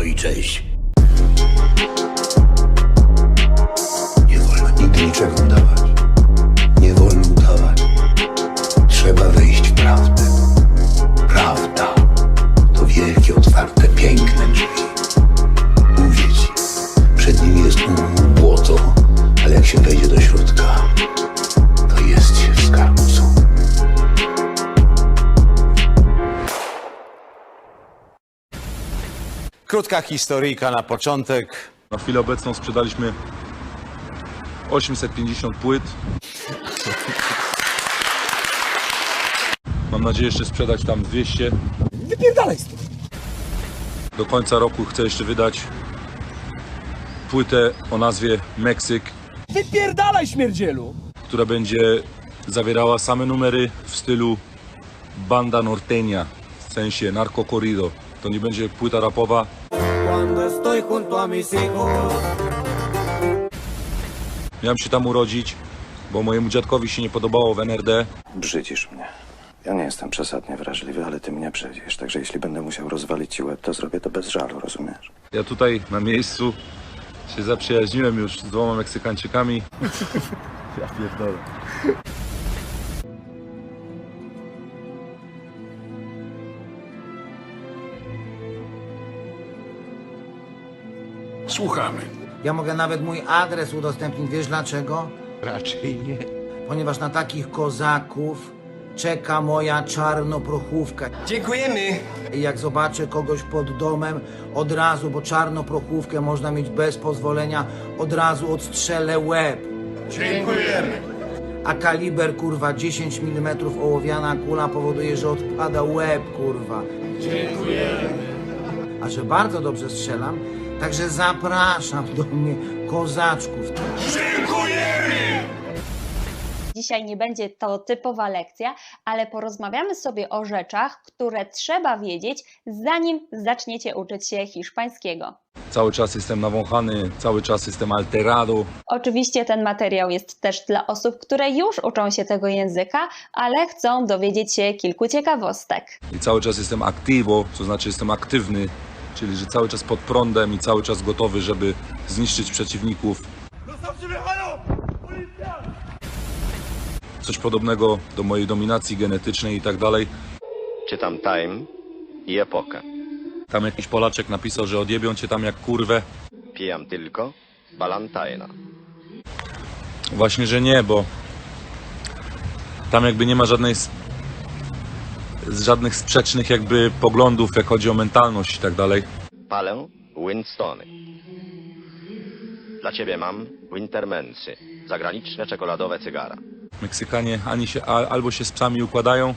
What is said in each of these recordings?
No i cześć. Krótka historyjka na początek. Na chwilę obecną sprzedaliśmy 850 płyt. Mam nadzieję jeszcze sprzedać tam 200. Wypierdalaj stąd. Do końca roku chcę jeszcze wydać płytę o nazwie Meksyk, Wypierdalaj śmierdzielu. która będzie zawierała same numery w stylu banda norteña, w sensie narco corrido. To nie będzie płyta rapowa, Cuando estoy junto a mis hijos. Miałem się tam urodzić, bo mojemu dziadkowi się nie podobało w NRD. Brzydzisz mnie. Ja nie jestem przesadnie wrażliwy, ale ty mnie brzydzisz. Także jeśli będę musiał rozwalić ci łeb, to zrobię to bez żalu, rozumiesz? Ja tutaj na miejscu się zaprzyjaźniłem już z dwoma Meksykańczykami. Ja pierdolę. Słuchamy. Ja mogę nawet mój adres udostępnić. Wiesz dlaczego? Raczej nie. Ponieważ na takich kozaków czeka moja czarnoprochówka. Dziękujemy. I jak zobaczę kogoś pod domem, od razu, bo czarnoprochówkę można mieć bez pozwolenia, od razu odstrzelę łeb. Dziękujemy. A kaliber, kurwa, 10 mm ołowiana kula powoduje, że odpada łeb, kurwa. Dziękujemy. A że bardzo dobrze strzelam, także zapraszam do mnie kozaczków. Dzisiaj nie będzie to typowa lekcja, ale porozmawiamy sobie o rzeczach, które trzeba wiedzieć, zanim zaczniecie uczyć się hiszpańskiego. Cały czas jestem nawąchany, cały czas jestem alterado. Oczywiście ten materiał jest też dla osób, które już uczą się tego języka, ale chcą dowiedzieć się kilku ciekawostek. I cały czas jestem activo, to znaczy jestem aktywny, czyli że cały czas pod prądem i cały czas gotowy, żeby zniszczyć przeciwników. Coś podobnego do mojej dominacji genetycznej i tak dalej. Czytam Time i Epokę. Tam jakiś Polaczek napisał, że odjebią cię tam jak kurwę. Pijam tylko Balantajna. Właśnie, że nie, bo tam jakby nie ma żadnej z, żadnych sprzecznych jakby poglądów, jak chodzi o mentalność i tak dalej. Palę Winstony. Dla ciebie mam Wintermensy. Zagraniczne czekoladowe cygara. Meksykanie ani się, a, albo się z psami układają,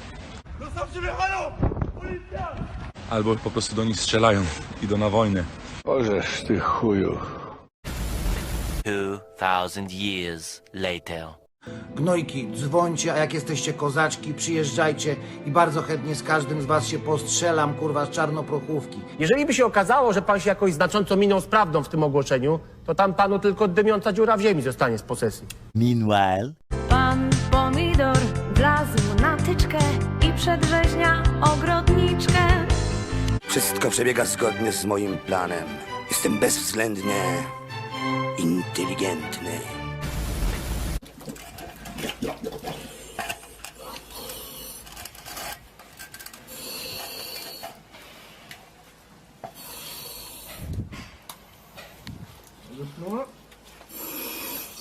albo po prostu do nich strzelają, idą na wojnę. Ożeż ty chuju. 2000 years later. Gnojki, dzwońcie, a jak jesteście kozaczki, przyjeżdżajcie i bardzo chętnie z każdym z was się postrzelam, kurwa, z czarnoprochówki. Jeżeli by się okazało, że pan się jakoś znacząco minął z prawdą w tym ogłoszeniu, to tam panu tylko dymiąca dziura w ziemi zostanie z posesji. Meanwhile, Pan pomidor wlazł na tyczkę i przedrzeźnia ogrodniczkę. Wszystko przebiega zgodnie z moim planem. Jestem bezwzględnie inteligentny. Just know it.